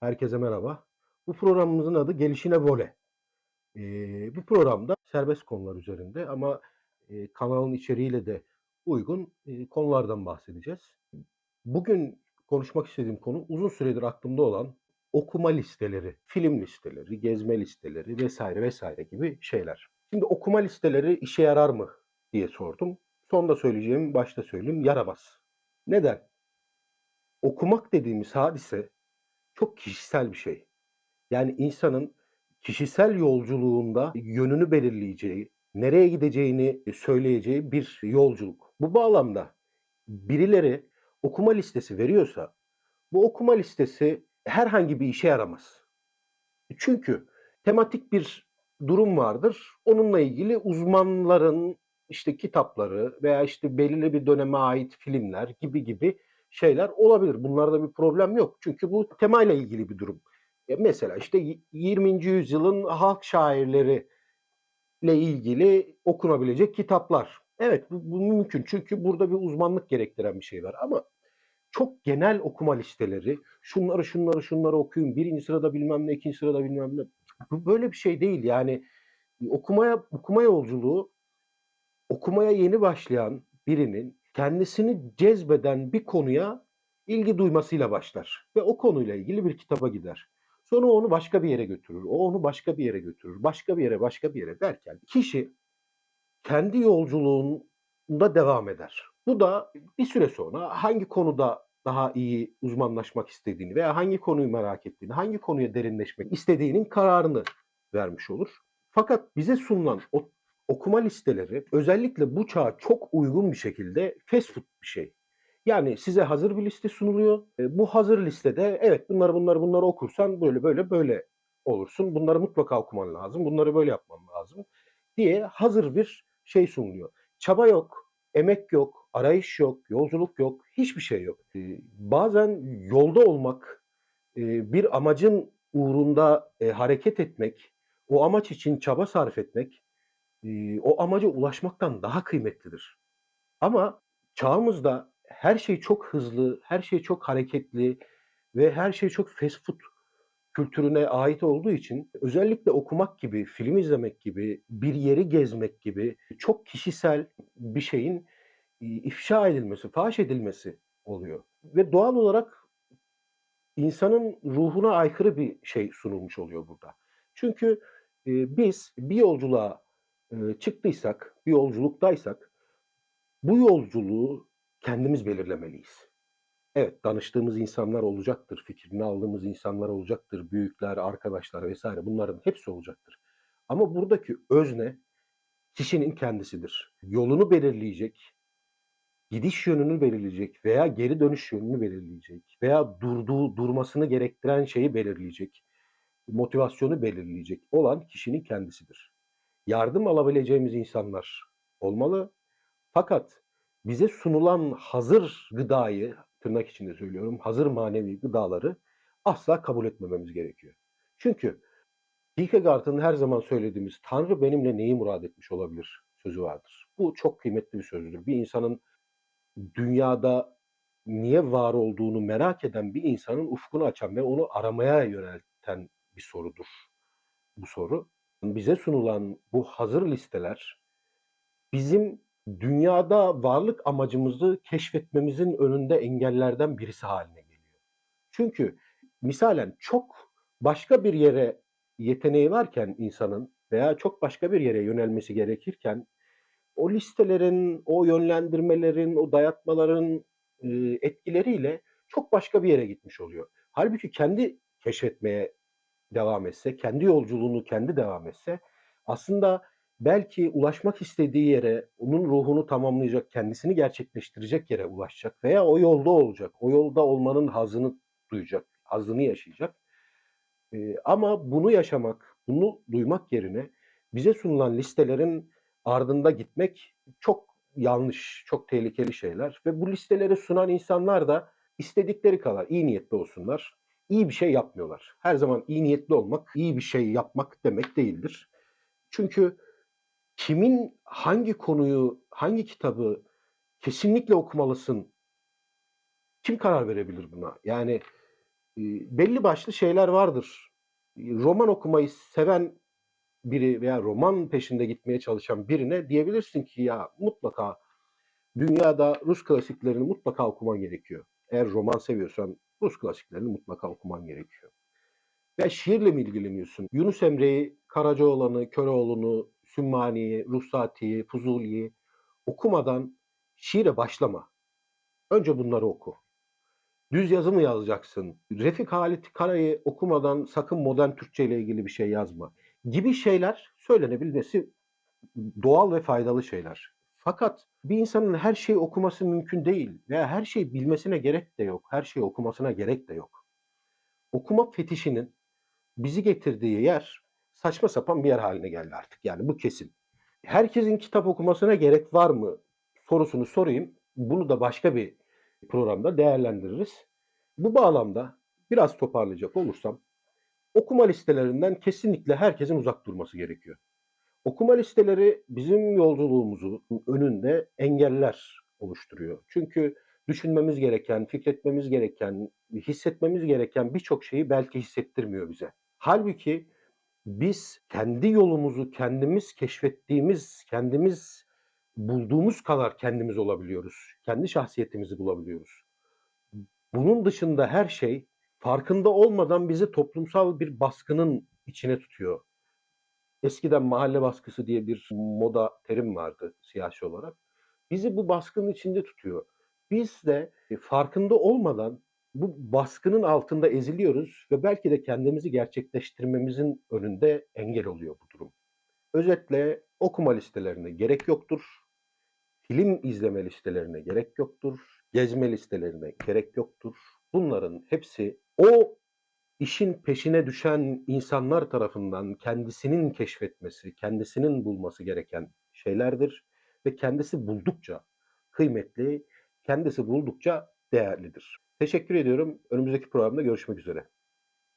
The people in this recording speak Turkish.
Herkese merhaba. Bu programımızın adı Gelişine Vole. Ee, bu programda serbest konular üzerinde ama e, kanalın içeriğiyle de uygun e, konulardan bahsedeceğiz. Bugün konuşmak istediğim konu uzun süredir aklımda olan okuma listeleri, film listeleri, gezme listeleri vesaire vesaire gibi şeyler. Şimdi okuma listeleri işe yarar mı diye sordum. Son da söyleyeceğim, başta söyleyeyim, yaramaz. Neden? Okumak dediğimiz hadise çok kişisel bir şey. Yani insanın kişisel yolculuğunda yönünü belirleyeceği, nereye gideceğini söyleyeceği bir yolculuk. Bu bağlamda birileri okuma listesi veriyorsa bu okuma listesi herhangi bir işe yaramaz. Çünkü tematik bir durum vardır. Onunla ilgili uzmanların işte kitapları veya işte belirli bir döneme ait filmler gibi gibi şeyler olabilir. Bunlarda bir problem yok. Çünkü bu temayla ilgili bir durum. E mesela işte 20. yüzyılın halk şairleri ile ilgili okunabilecek kitaplar. Evet bu, bu mümkün çünkü burada bir uzmanlık gerektiren bir şey var ama çok genel okuma listeleri, şunları şunları şunları okuyun, birinci sırada bilmem ne, ikinci sırada bilmem ne. Bu böyle bir şey değil yani okumaya okuma yolculuğu okumaya yeni başlayan birinin kendisini cezbeden bir konuya ilgi duymasıyla başlar ve o konuyla ilgili bir kitaba gider. Sonra onu başka bir yere götürür. O onu başka bir yere götürür. Başka bir yere, başka bir yere derken kişi kendi yolculuğunda devam eder. Bu da bir süre sonra hangi konuda daha iyi uzmanlaşmak istediğini veya hangi konuyu merak ettiğini, hangi konuya derinleşmek istediğinin kararını vermiş olur. Fakat bize sunulan o okuma listeleri özellikle bu çağa çok uygun bir şekilde fast food bir şey. Yani size hazır bir liste sunuluyor. E, bu hazır listede evet bunları bunları bunları okursan böyle böyle böyle olursun. Bunları mutlaka okuman lazım. Bunları böyle yapman lazım diye hazır bir şey sunuluyor. Çaba yok, emek yok, arayış yok, yolculuk yok, hiçbir şey yok. E, bazen yolda olmak, e, bir amacın uğrunda e, hareket etmek, o amaç için çaba sarf etmek, o amaca ulaşmaktan daha kıymetlidir. Ama çağımızda her şey çok hızlı, her şey çok hareketli ve her şey çok fast food kültürüne ait olduğu için özellikle okumak gibi, film izlemek gibi, bir yeri gezmek gibi çok kişisel bir şeyin ifşa edilmesi, faş edilmesi oluyor. Ve doğal olarak insanın ruhuna aykırı bir şey sunulmuş oluyor burada. Çünkü biz bir yolculuğa çıktıysak, bir yolculuktaysak bu yolculuğu kendimiz belirlemeliyiz. Evet, danıştığımız insanlar olacaktır, fikrini aldığımız insanlar olacaktır, büyükler, arkadaşlar vesaire bunların hepsi olacaktır. Ama buradaki özne kişinin kendisidir. Yolunu belirleyecek, gidiş yönünü belirleyecek veya geri dönüş yönünü belirleyecek veya durduğu, durmasını gerektiren şeyi belirleyecek, motivasyonu belirleyecek olan kişinin kendisidir. Yardım alabileceğimiz insanlar olmalı. Fakat bize sunulan hazır gıdayı, tırnak içinde söylüyorum, hazır manevi gıdaları asla kabul etmememiz gerekiyor. Çünkü Kierkegaard'ın her zaman söylediğimiz Tanrı benimle neyi murad etmiş olabilir sözü vardır. Bu çok kıymetli bir sözdür. Bir insanın dünyada niye var olduğunu merak eden bir insanın ufkunu açan ve onu aramaya yönelten bir sorudur bu soru. Bize sunulan bu hazır listeler bizim dünyada varlık amacımızı keşfetmemizin önünde engellerden birisi haline geliyor. Çünkü misalen çok başka bir yere yeteneği varken insanın veya çok başka bir yere yönelmesi gerekirken o listelerin, o yönlendirmelerin, o dayatmaların e, etkileriyle çok başka bir yere gitmiş oluyor. Halbuki kendi keşfetmeye devam etse, kendi yolculuğunu kendi devam etse aslında belki ulaşmak istediği yere, onun ruhunu tamamlayacak, kendisini gerçekleştirecek yere ulaşacak veya o yolda olacak. O yolda olmanın hazını duyacak, hazını yaşayacak. Ee, ama bunu yaşamak, bunu duymak yerine bize sunulan listelerin ardında gitmek çok yanlış, çok tehlikeli şeyler ve bu listeleri sunan insanlar da istedikleri kadar iyi niyetli olsunlar. İyi bir şey yapmıyorlar. Her zaman iyi niyetli olmak, iyi bir şey yapmak demek değildir. Çünkü kimin hangi konuyu, hangi kitabı kesinlikle okumalısın kim karar verebilir buna? Yani Eee, belli başlı şeyler vardır. Roman okumayı seven biri veya roman peşinde gitmeye çalışan birine diyebilirsin ki ya mutlaka dünyada Rus klasiklerini mutlaka okuman gerekiyor. Eğer roman seviyorsan Rus klasiklerini mutlaka okuman gerekiyor. Ve şiirle mi ilgileniyorsun? Yunus Emre'yi, Karacaoğlan'ı, Köroğlu'nu, Sümmani'yi, Ruhsati'yi, Fuzuli'yi okumadan şiire başlama. Önce bunları oku. Düz yazı mı yazacaksın? Refik Halit Kara'yı okumadan sakın modern Türkçe ile ilgili bir şey yazma. Gibi şeyler söylenebilmesi doğal ve faydalı şeyler. Fakat bir insanın her şeyi okuması mümkün değil veya her şeyi bilmesine gerek de yok. Her şeyi okumasına gerek de yok. Okuma fetişinin bizi getirdiği yer saçma sapan bir yer haline geldi artık. Yani bu kesin. Herkesin kitap okumasına gerek var mı sorusunu sorayım. Bunu da başka bir programda değerlendiririz. Bu bağlamda biraz toparlayacak olursam okuma listelerinden kesinlikle herkesin uzak durması gerekiyor. Okuma listeleri bizim yolculuğumuzun önünde engeller oluşturuyor. Çünkü düşünmemiz gereken, fikretmemiz gereken, hissetmemiz gereken birçok şeyi belki hissettirmiyor bize. Halbuki biz kendi yolumuzu kendimiz keşfettiğimiz, kendimiz bulduğumuz kadar kendimiz olabiliyoruz. Kendi şahsiyetimizi bulabiliyoruz. Bunun dışında her şey farkında olmadan bizi toplumsal bir baskının içine tutuyor. Eskiden mahalle baskısı diye bir moda terim vardı siyasi olarak. Bizi bu baskının içinde tutuyor. Biz de e, farkında olmadan bu baskının altında eziliyoruz ve belki de kendimizi gerçekleştirmemizin önünde engel oluyor bu durum. Özetle okuma listelerine gerek yoktur. Film izleme listelerine gerek yoktur. Gezme listelerine gerek yoktur. Bunların hepsi o işin peşine düşen insanlar tarafından kendisinin keşfetmesi, kendisinin bulması gereken şeylerdir ve kendisi buldukça kıymetli, kendisi buldukça değerlidir. Teşekkür ediyorum. Önümüzdeki programda görüşmek üzere.